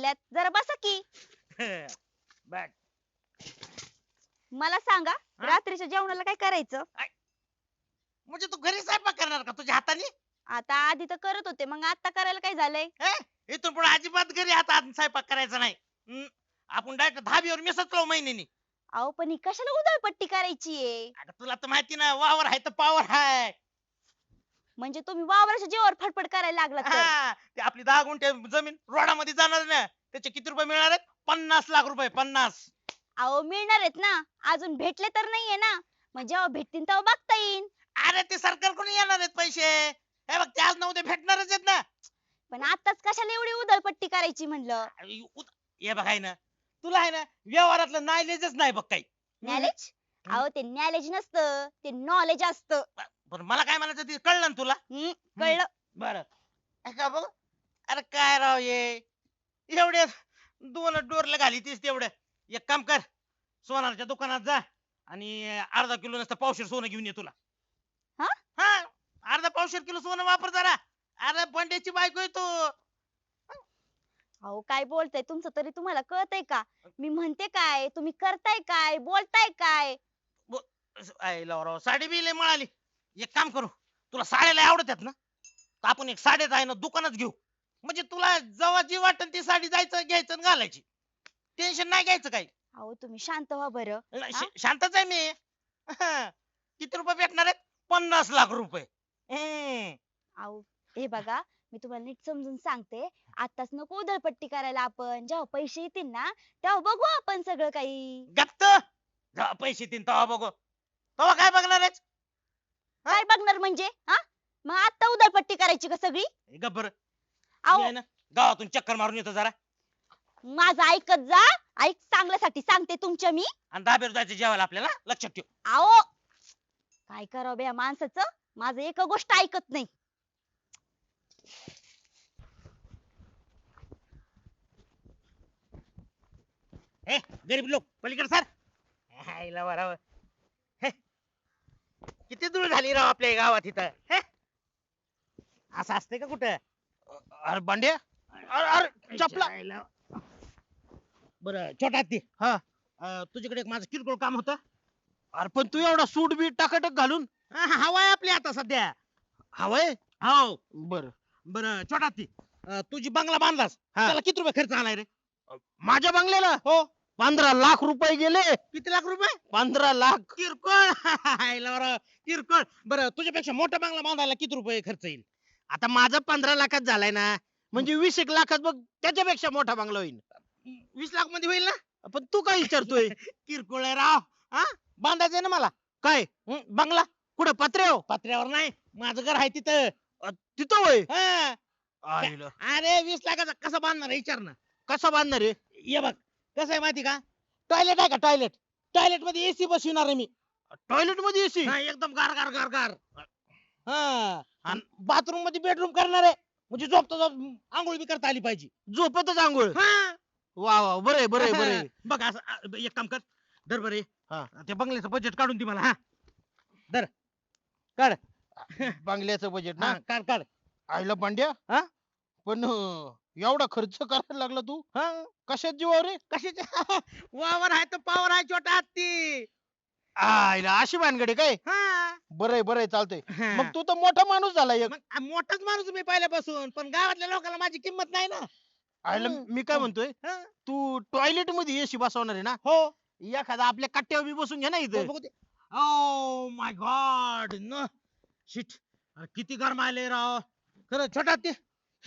राहिल्यात. जरा बसा की. बघ. मला सांगा हा? रात्रीच्या जेवणाला काय करायचं? म्हणजे तू घरी स्वयंपाक करणार का तुझ्या हाताने? आता आधी तर करत होते मग आता करायला काय झालंय? हे? इथून पुढे अजिबात घरी हातात स्वयंपाक करायचा नाही. हम्म. आपण डायरेक्ट मिसळत राहू महिन्यानी अहो पण ही कशाला उधळपट्टी करायची आहे? अगं तुला तर माहिती ना वावर आहे तर पावर हाय म्हणजे तुम्ही वावराच्या जीवावर फडफड करायला लागला तर? हा, ते आपली दहा गुंठे जमीन रोडामध्ये जाणार ना त्याचे किती रुपये मिळणार आहेत? पन्नास लाख रुपये पन्नास. अहो मिळणार आहेत ना. अजून भेटले तर नाहीये ना. मग जेव्हा भेटतील तेव्हा बघता येईल. अरे ते सरकारकडून येणार आहेत पैसे? हे बघ ते आज ना उद्या भेटणारच आहेत ना. पण आताच कशाला एवढी उधळपट्टी करायची म्हणलं? अरे हे बघ आहे ना. तुला आहे ना व्यवहारातलं नायलेजच नाही बघ काही. नॉलेज. अहो ते नॉलेज नसतं. ते नॉलेज असतं. पण मला काय म्हणायचं ते कळलं ना तुला? हम्म, कळलं. बर. का बघ? अरे काय राव ये एवढे दोन डोरला घाली तीस तेवढं. एक काम कर सोनारच्या दुकानात जा आणि अर्धा किलो नसतं पावशेर सोनं घेऊन ये तुला. हा? हा अर्धा पावशेर किलो सोनं वापर जरा. अरे बंड्याची बायको आहे तू. अहो काय बोलताय? तुमचं तरी तुम्हाला कळतंय का? मी म्हणते काय? तुम्ही करताय काय? बोलताय काय? आय राव साडी बी लय मिळाली. एक काम करू तुला साड्या लय आवडतात ना तर आपण एक साड्याच आहे ना दुकानच घेऊ. म्हणजे तुला जेव्हा जी वाटेल ती साडी जायचं घ्यायचं आणि घालायची. टेन्शन नाही घ्यायचं काही. अहो तुम्ही शांत व्हा बरं. नाही, हा? श- शांतच आहे मी. किती रुपये भेटणार आहेत? पन्नास लाख रुपये. हम्म. अहो हे बघा मी तुम्हाला नीट समजून सांगते. आताच नको उधळपट्टी करायला आपण. जेव्हा पैसे येतील ना तेव्हा बघू आपण सगळं काही. गप्त. जेव्हा पैसे येतील तेव्हा बघू. तेव्हा काय बघणार आहेस? काय बघणार म्हणजे हा? मग आता उधळपट्टी करायची का सगळी? गब्बर अहो ना गावातून चक्कर मारून येतो जरा. माझं ऐकत जा ऐक चांगल्यासाठी सांगते तुमच्या मी. आणि दाबेर जायचं जेवायला आपल्याला लक्षात ठेव. अहो काय करावं बे या माणसाचं? माझं एक गोष्ट ऐकत नाही. हे गरीब लोक पलीकडे सर. हायला बराबर किती दूर झाली राव आपल्या गावात इथं? हे? असं असतंय का कुठं? अरे बांड्या? अरे अरे चपला. बर छोटा ती हा. तुझ्याकडे एक माझं किरकोळ काम होतं. अरे पण तू एवढा सूट बीट टाकाटक घालून. हा, हा, हवा आहे आपली आता सध्या. हवाय हो. बर. बर छोटा ती तुझी बंगला बांधलास. हा. त्याला किती रुपये खर्च आलाय रे? माझ्या बंगल्याला? हो. पंधरा लाख रुपये गेले. किती लाख रुपये? पंधरा लाख. किरकोळ. हायला बरं, किरकोळ. बरं तुझ्यापेक्षा मोठा बंगला बांधायला किती रुपये खर्च येईल? आता माझा पंधरा लाखात झालाय ना. म्हणजे वीस एक लाखात बघ त्याच्यापेक्षा मोठा बंगला होईल. वीस लाखमध्ये होईल ना? पण तू काय विचारतोय? किरकोळ आहे राव. हा? बांधायचंय ना मला. काय? हं, बंगला? कुठं पत्रे हो पत्र्यावर नाही. माझं घर आहे तिथं. तिथं होय? हा. आईला. अरे वीस लाखाचा कसा बांधणार आहे? विचार ना. कसा बांधणार रे ये बघ. कसं आहे माहिती का? टॉयलेट आहे का टॉयलेट टॉयलेटमध्ये एसी बसविणार आहे मी. टॉयलेटमध्ये एसी हा, एकदम गार गार गार गार. हा. बाथरूममध्ये बेडरूम करणार आहे. म्हणजे झोपता झोप आंघोळ बी करता आली पाहिजे. झोपतच आंघोळ? हा. वा वा बरं बरं बरं बघ असं आ, ब- एक काम कर. धर बरे हा. त्या बंगल्याचं बजेट काढून दे मला हा. धर. बंगल्याचं बजेट ना? हा, काढ काढ. आईला पांड्या हा? पण अं, एवढा खर्च करायला लागला तू? हा. कशात जीवावर रे कशाचे वावर आहे तर पावर आहे छोटा हत्ती. आईला अशी भानगडी काय? हा. बरंय बरंय चालतंय. मग मग तू तर मोठा माणूस झाला एक. मग आ- मोठाच माणूस मी पहिल्यापासून पण गावातल्या लोकांना माझी किंमत नाही ना. मी काय म्हणतोय? हा. तू टॉयलेटमध्ये एसी बसवणार आहे ना? हो. एखादा आपल्या कट्ट्यावर बी बसून घे ना इथं. ओ माय गॉड न. शिट. किती गरम आले राव. खरं छोटा ते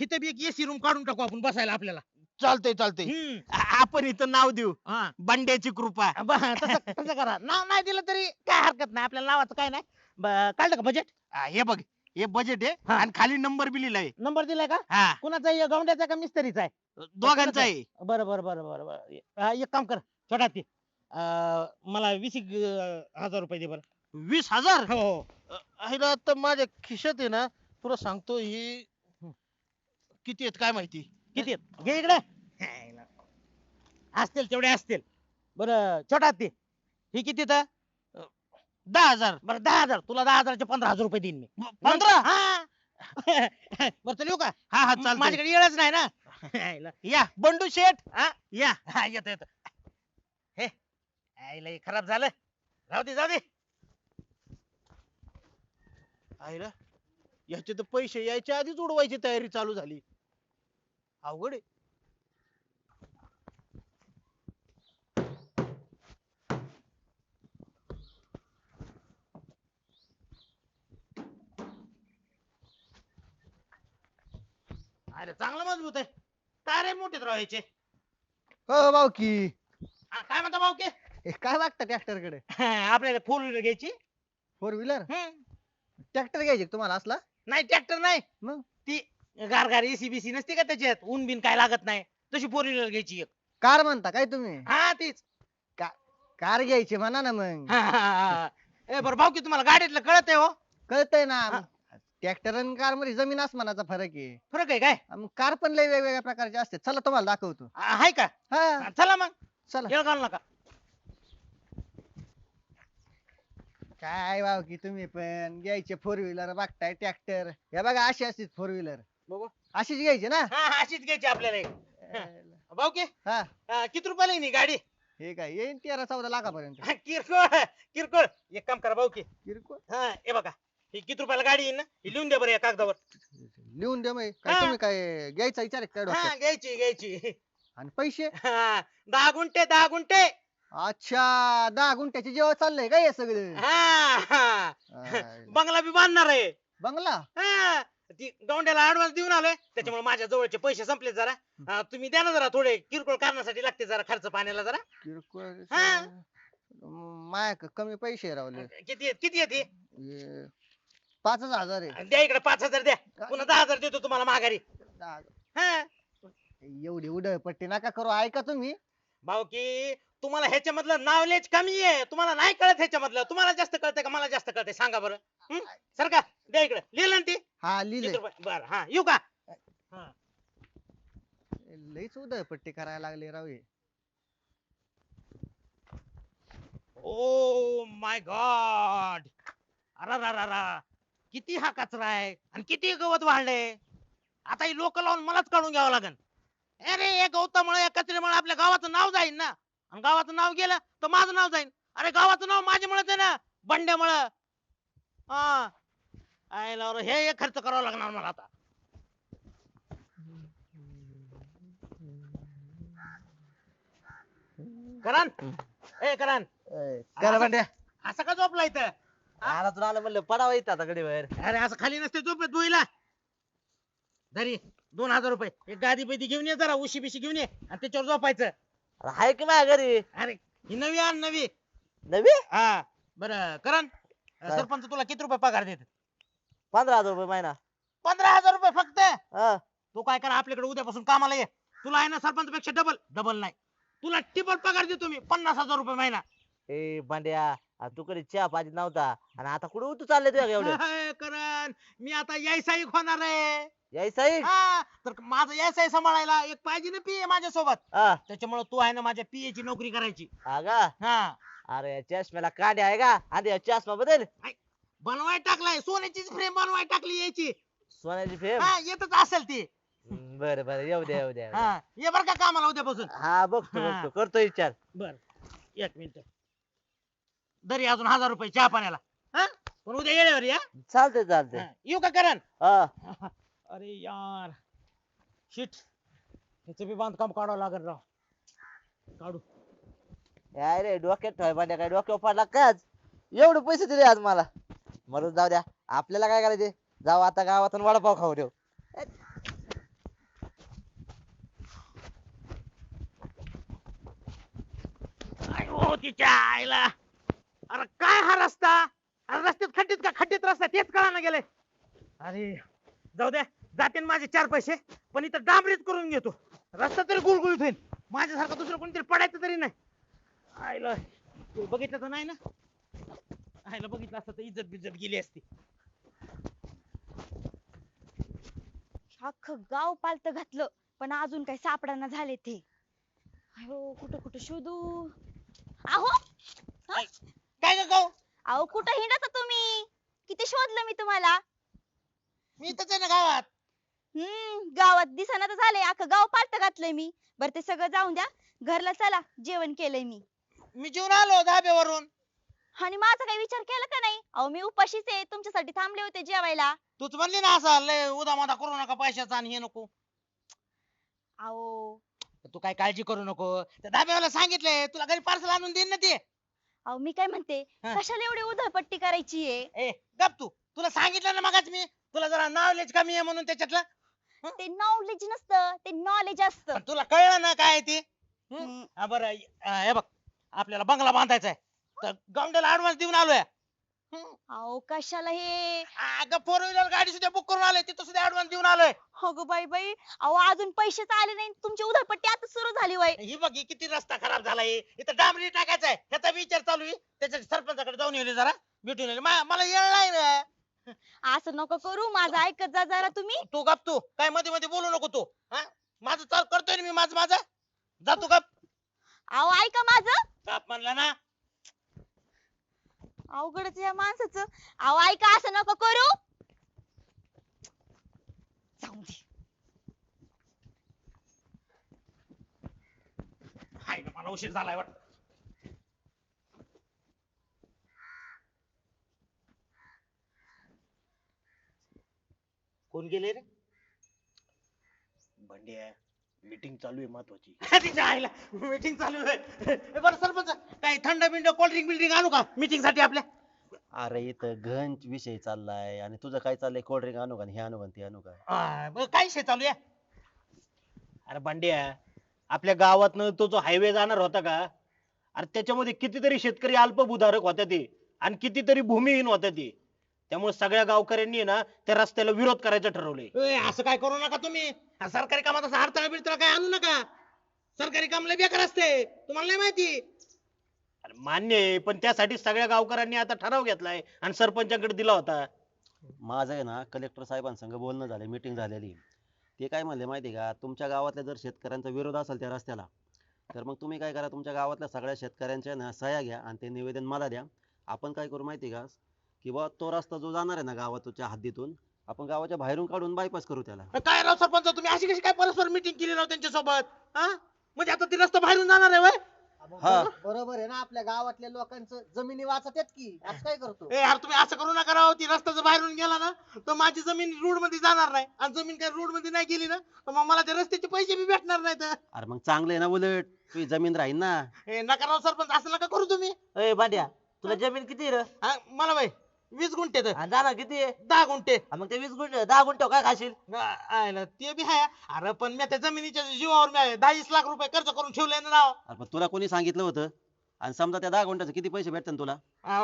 इथे बी एक एसी रूम काढून टाकू आपण बसायला आपल्याला. चालतंय चालतंय. हम्म. आ- आपण इथं नाव देऊ. हा. बंड्याची कृपा. ब- तसं तसं करा. नाव नाही दिलं तरी काय हरकत नाही. आपल्याला नावाचं काय नाही. ब- काढलं का बजेट आ, हे बघ हे बजेट आहे हा. आणि खाली नंबर बी लिहिलाय. नंबर दिलाय का? हा. कुणाचा आहे? गवंड्याचा का मिस्त्रीचा आहे? दोघांचा आहे. बरं बरं बरं बरं बरं. हा, एक काम कर. छोटा ते. अं, मला वीस एक अं, हजार रुपये दे बरं. वीस हजार? हो हो. आता माझ्या खिशात आहे ना तुला सांगतो हे किती आहेत काय माहिती? किती आहेत? घे इकडे. असतील तेवढे असतील. बरं छोटा ते ही किती तर दहा हजार. बरं दहा हजार. तुला दहा हजारचे पंधरा हजार रुपये देईन मी. पंधरा? हा. बरं चल येऊ का? हा हा चालतंय. माझ्याकडे येळच नाही ना. या. बंडू शेठ. हा? या. हा येतो येतो. हे. आईला हे खराब झालं. जाऊ दे जाऊ दे. आईला याचे तर पैसे यायच्या आधीच उडवायची तयारी चालू झाली. अवघड आहे. अरे चांगलं मजबूत आहे. तारे मोठेच राहायचे हो हा, काय म्हणता भाऊ के? हे काय वागता ट्रॅक्टरकडे आपल्याला फोर व्हीलर घ्यायची. फोर व्हीलर हम्म. ट्रॅक्टर घ्यायचे का तुम्हाला असला? नाही ट्रॅक्टर नाही. मग? ती गारगार एसी बीसी नसते का त्याच्यात? ऊन बिन काय लागत नाही. तशी फोर व्हीलर घ्यायची एक. कार म्हणता काय तुम्ही? हा तीच. कार घ्यायची म्हणा ना मग. हा, हा, हा. ए बरं भाऊ की तुम्हाला गाडीतलं कळत आहे हो. कळतंय ना. हा. ट्रॅक्टर आणि कारमध्ये जमीन आसमानाचा फरक आहे. फरक आहे काय? कार पण लय वेगवेगळ्या प्रकारचे असते चला तुम्हाला दाखवतो. हा, हाय का? हा. चला मग. चला. येळ घालू नका. काय भाऊ की तुम्ही पण घ्यायचे फोर व्हीलर बघताय ट्रॅक्टर हे बघा अशी असते फोर व्हीलर बघू. अशीच घ्यायची ना? हा हा, अशीच घ्यायची आपल्याला एक. भाऊ की? हा. किती रुपयाला आहे नी गाडी? हे काय येईन तेरा चौदा लाखापर्यंत. हा, किरकोळ किरकोळ. एक काम करा भाऊ की. किरकोळ? हा हे बघा. ही किती रुपयाला गाडी येईल ना? ही लिहून द्या बरं या कागदावर. लिहून द्या मग. काय हा. तुम्ही काय घ्यायचा विचार आहे काय हा? घ्यायची घ्यायची. आणि पैसे? हा, दहा गुंठे दहा गुंठे. अच्छा दहा गुंठ्याचे जेव्हा चाललंय का हे सगळं? हा हा. आय, बंगला बी बांधणार आहे. बंगला? हा. ती गौंड्याला ऍडव्हान्स देऊन आलोय. त्याच्यामुळे माझ्या जवळचे पैसे संपले जरा. तुम्ही द्या ना जरा थोडे. किरकोळ कारणासाठी लागते जरा खर्च पाण्याला जरा. किरकोळ हा. म- माया क- कमी पैसे रावले किती किती येते हे, पाचच हजार आहे. द्या इकडे पाच हजार द्या. पुन्हा दहा हजार देतो तुम्हाला माघारी. दहा- हा. एवढी उडळ पट्टी नका करू. ऐका तुम्ही. भाऊ की तुम्हाला ह्याच्यामधलं नॉलेज कमी आहे. तुम्हाला नाही कळत ह्याच्यामधलं. तुम्हाला जास्त कळतंय का? मला जास्त कळतंय. सांगा बरं. हं? सरका द्या इकडे. लिहिलं ना ते? हा किती लिहिले रुपये? बरं हा. येऊ का? हा. लईच उडळ पट्टी करायला लागले राव हे. ओ माय गॉड अरा किती हा कचरा आहे आणि किती गवत वाढले आता ही लोक लावून मलाच काढून घ्यावं लागन. अरे या गवतामुळे या कचऱ्यामुळे आपल्या गावाचं नाव जाईल ना. आणि गावाचं नाव गेलं तर माझं नाव जाईल अरे गावाचं नाव माझ्यामुळेच आहे ना बंड्यामुळं. हा. हे खर्च करावा लागणार मला आता. करण. ए करण. करा बंड्या. असं का झोपला इथं? रानातून आलं म्हणलं पडावं येतं आता गडीवर. अरे असं खाली नसते झोपेत धुईला. धरी दोन हजार रुपये. एक गादी पैदी घेऊन ये जरा उशी बिशी घेऊन ये आणि त्याच्यावर झोपायचं. हाय की माझ्या घरी? अरे ही नवी आण नवी. नवी? हा बर करण काय? सरपंच तुला किती रुपये पगार देत पंधरा हजार रुपये महिना. पंधरा हजार रुपये फक्त? हा. तू काय कर आपल्याकडे उद्यापासून कामाला ये. तुला आहे ना सरपंच पेक्षा डबल डबल नाही. तुला टिबल पगार देतो मी पन्नास हजार रुपये महिना. ए बांड्या तू कधी चहा पाहिजे नव्हता? आणि आता कुठे तू चालले तुझ्या एवढं करण मी आता यायसाईक होणार आहे. याय साईड हा, तर माझं यायसाई सांभाळायला एक पाहिजे ना पीए माझ्या सोबत हा त्याच्यामुळे तू आहे ना माझ्या पीए ची नोकरी करायची. हा का हा. अरे या चष्म्याला कांडे आहे का? आधी या चष्मा बदल. बनवाय टाकलाय. सोन्याचीच फ्रेम बनवाय टाकली यायची सोन्याची फेम हा येतच असेल ती. बर बर. येऊ द्या येऊ द्या येऊ द्या. हा ये बर का कामाला उद्यापासून? हा बघतो हा. बघतो करतो विचार. बर. एक मिनिट. दरी अजून हजार रुपये चहा पाण्याला. हा? पण उद्या येण्यावर या. चालतंय चालतंय. हा, येऊ का करण? हा. अरे यार. शिट. ह्याचं बी बांधकाम काढावं लागेल राव. काढू. काय रे डोक्यात बांड्या काय? डोक्यावर पडला काय आज? एवढे पैसे दिले आज मला. म्हणून जाऊ द्या. आपल्याला काय करायचे जाऊ आता गावातून वडापाव खाऊ देऊ. हो तिच्या आईला. अरे काय हा रस्ता? अरे रस्त्यात खड्डीत का खड्डीत रस्ता? तेच कळाना गेले अरे जाऊ द्या. जाते ना माझे चार पैसे पण इथं डांबरीच करून घेतो. रस्ता तरी गुळगुळीत होईल. माझ्यासारखं दुसरं कोणतरी पडायचं तरी नाही. आईला तू बघितलं तर नाही ना? आईला बघितलं असतं तर इज्जत बिज्जत गेली असती. अख्खं गाव पालत घातलं पण अजून काही सापडाना झाले ते. अहो कुठं कुठं शोधू? अहो! अहो कुठं हिंडता तुम्ही? किती शोधलं मी तुम्हाला? मी इथंच आहे ना गावात. हम्म गावात दिसना तर झालंय. अख्खं गाव पालत घातलंय मी. बरं ते सगळं जाऊन द्या. घरला चला जेवण केलंय मी. मी जेवून आलो धाब्यावरून. आणि माझा काही विचार केला का नाही? अहो मी उपाशीच आहे. तुमच्यासाठी थांबले होते जेवायला. तूच म्हणली ना असं लय उदा मादा करू नका पैशाचा आणि हे नको. अहो. तू काय काळजी करू नको. त्या धाब्यावाला सांगितलंय तुला घरी पार्सल आणून देईन ना ते. अहो मी काय म्हणते हा. कशाला एवढी उधळपट्टी करायची आहे ए गप तू. तुला सांगितलं ना मगाच मी? तुला जरा नॉलेज कमी आहे म्हणून त्याच्यातलं? ते नॉलेज नसतं ते नॉलेज असतं. पण तुला कळलं ना काय आहे ते? हम्म? हा. बरं. अं, हे बघ. आपल्याला बंगला बांधायचा आहे तर गवंड्याला ऍडव्हान्स देऊन आलोय. अहो कशाला हे? अगं फोर व्हीलर गाडी सुद्धा बुक करून आलोय. तिथं सुद्धा ऍडव्हान्स देऊन आलोय. अगं बाई बाई. अहो अजून पैसेच आले नाही. तुमची उधळपट्टी आता सुरू झाली वय ही बघ ही किती रस्ता खराब झालाय. इथं डांबरी टाकायचा आहे. ह्याचा विचार चालू आहे. त्याच्या सरपंचाकडे जाऊन येले जरा. भेटून मा- मला येळ नाही रे. असं नको करू. माझं ऐकत जा जरा तुम्ही. तू गप तू. काय मध्ये मध्ये बोलू नको तू. हा? माझं चाल करतोय ना मी माझं माझं? जा तू गप. अहो ऐका माझं. गप म्हणला ना. अवघडच या माणसाचं. अहो ऐका असं नको करू. जाऊ दे. हाय ना, मला उशीर झालाय वाटत. कोण गेले रे? मीटिंग चालू आहे महत्वाची. तिच्या आईला मीटिंग चालू आहे. ए, बरं सरपंच काही थंड बिंड कोल्ड्रिंक बिल्ड्रिंक आणू का मीटिंगसाठी आपल्या? अरे इथं घन विषय चाललाय आणि तुझं काय चाललंय? कोल्ड्रिंक आणू का हे आणू का ते आणू का? आ, बरं, काय विषय चालू आहे? अरे बंड्या आपल्या गावातनं तो जो हायवे जाणार होता का अरे त्याच्यामध्ये कितीतरी शेतकरी अल्पभूधारक होत्या ते आणि कितीतरी भूमिहीन होत्या ते. त्यामुळे सगळ्या गावकऱ्यांनी आहे ना त्या रस्त्याला विरोध करायचं ठरवलंय. ए, असं काय करू नका तुम्ही. हा सरकारी कामात असं हरतळ बिरतळ काय आणू नका. सरकारी काम लय बेकार असते तुम्हाला नाही माहिती? अरे मान्य आहे पण त्यासाठी सगळ्या गावकऱ्यांनी आता ठराव घेतलाय आणि सरपंचाकडे दिला होता. माझं आहे ना कलेक्टर साहेबांसंग बोलणं झालं मीटिंग झालेली. ते काय म्हणले माहिती आहे का तुमच्या गावातल्या जर शेतकऱ्यांचा विरोध असेल त्या रस्त्याला तर मग तुम्ही काय करा तुमच्या गावातल्या सगळ्या शेतकऱ्यांच्या ना सह्या घ्या आणि ते निवेदन मला द्या. आपण काय करू माहिती आहे का की बुवा तो रस्ता जो जाणार आहे ना गावाच्या हद्दीतून आपण गावाच्या बाहेरून काढून बायपास करू त्याला. काय राव सरपंच तुम्ही अशी कशी काय परस्पर मीटिंग केली राव त्यांच्यासोबत हा? म्हणजे आता ती रस्ता बाहेरून जाणार आहे हा. बरोबर आहे ना आपल्या गावातल्या लोकांचं जमिनी वाचत आहेत की? असं काय करतो? ए यार तुम्ही असं करू नका राव ती रस्ता जर बाहेरून गेला ना तर माझी जमीन रोडमध्ये जाणार नाही. आणि जमीन काय रोडमध्ये नाही गेली ना तर मग मला त्या रस्त्याचे पैसे बी भेटणार नाहीत. अरे मग चांगलं आहे ना उलट तुझी जमीन राहील ना. ए नका राव सरपंच असं नका करू तुम्ही. ए बांड्या तुला जमीन किती रे? हा, मला बाई वीस गुंठे तर. आणि जाणार किती आहे? दहा गुंठे. आणि मग ते वीस गुंठ दहा गुंठ काय खाशील? आ- आयला ते बी आहे. अरे पण मी त्या जमिनीच्या जीवावर मी दहावीस लाख रुपये खर्च करून ठेवले ना राव अरे पण तुला कोणी सांगितलं होतं? आणि समजा त्या दहा गुंठ्याचं किती पैसे भेटतात तुला?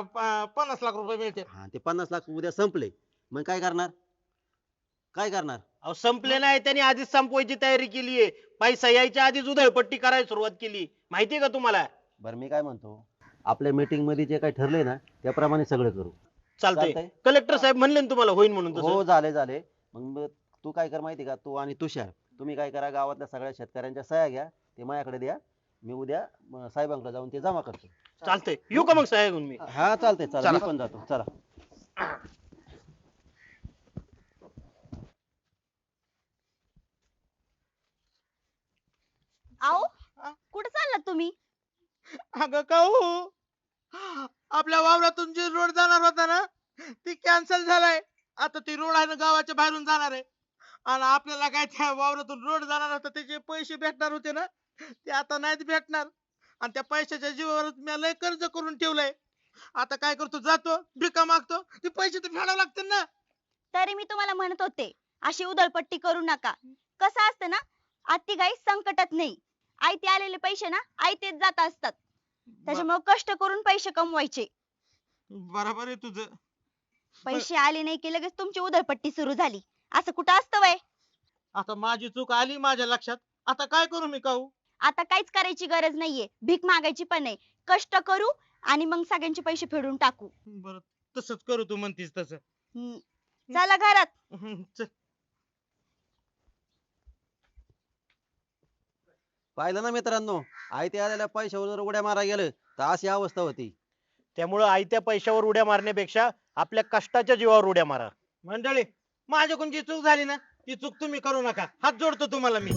प- पन्नास लाख रुपये मिळते हा ते पन्नास लाख उद्या संपले. मग काय करणार? काय करणार? अहो संपले नाही. त्यांनी आधीच संपवायची तयारी केली आहे. पैसा यायच्या आधीच उधळपट्टी करायला सुरुवात केली. माहितीये का तुम्हाला? बरं मी काय म्हणतो? आपल्या मीटिंगमध्ये जे काही ठरलंय ना त्याप्रमाणे सगळं करू. चालतंय. चालतंय. कलेक्टर साहेब म्हणले ना तुम्हाला होईल म्हणून हो तसं झाले झाले. मग तू काय कर माहिती का? तू आणि तुषार तुम्ही काय करा गावातल्या सगळ्या शेतकऱ्यांच्या सह्या घ्या ते माझ्याकडे द्या. मी उद्या म, साहेबांकडे जाऊन ते जमा करतो. चालतंय. येऊ का मग साहेब मी? हा चालतंय चला चला. मी पण जातो. चला. हा? कुठे चाललात तुम्ही? अगं काऊ आपल्या वावरातून जे रोड जाणार होता ना ती कॅन्सल झालाय. आता ती रोड आहे ना गावाच्या बाहेरून जाणार आहे. आणि आपल्याला काय त्या वावरातून रोड जाणार होता त्याचे पैसे भेटणार होते ना ते आता नाहीत भेटणार. आणि त्या पैशाच्या जीवावर मी लय कर्ज करून ठेवलंय. आता काय करतो जातो भिका मागतो ते पैसे तर फेडावं लागतील ना. तरी मी तुम्हाला म्हणत होते अशी उधळपट्टी करू नका. कसं असतं ना आती गाई संकटात नाही. आयते आलेले पैसे ना आयतेच जात असतात. त्याच्यामुळे कष्ट करून पैसे कमवायचे. बरोबर आहे तुझं. पैसे आले नाही की लगेच तुमची उधळपट्टी सुरू झाली. असं कुठं असतं वय? आता माझी चूक आली माझ्या लक्षात. आता काय करू मी काऊ आता काहीच करायची गरज नाहीये. भीक मागायची पण नाही. कष्ट करू आणि मग सगळ्यांचे पैसे फेडून टाकू. बर तसंच करू तू म्हणतीस तसं. हम्म. चला घरात. हम्म, चल. पाहिलं ना मित्रांनो आयत्या आलेल्या पैशावर जर उड्या मारा गेलं तर अशी अवस्था होती. त्यामुळं आयत्या पैशावर उड्या मारण्यापेक्षा आपल्या कष्टाच्या जीवावर उड्या मारा. मंडळी माझ्याकडून जी चूक झाली ना ती चूक तुम्ही करू नका. हात जोडतो तुम्हाला मी.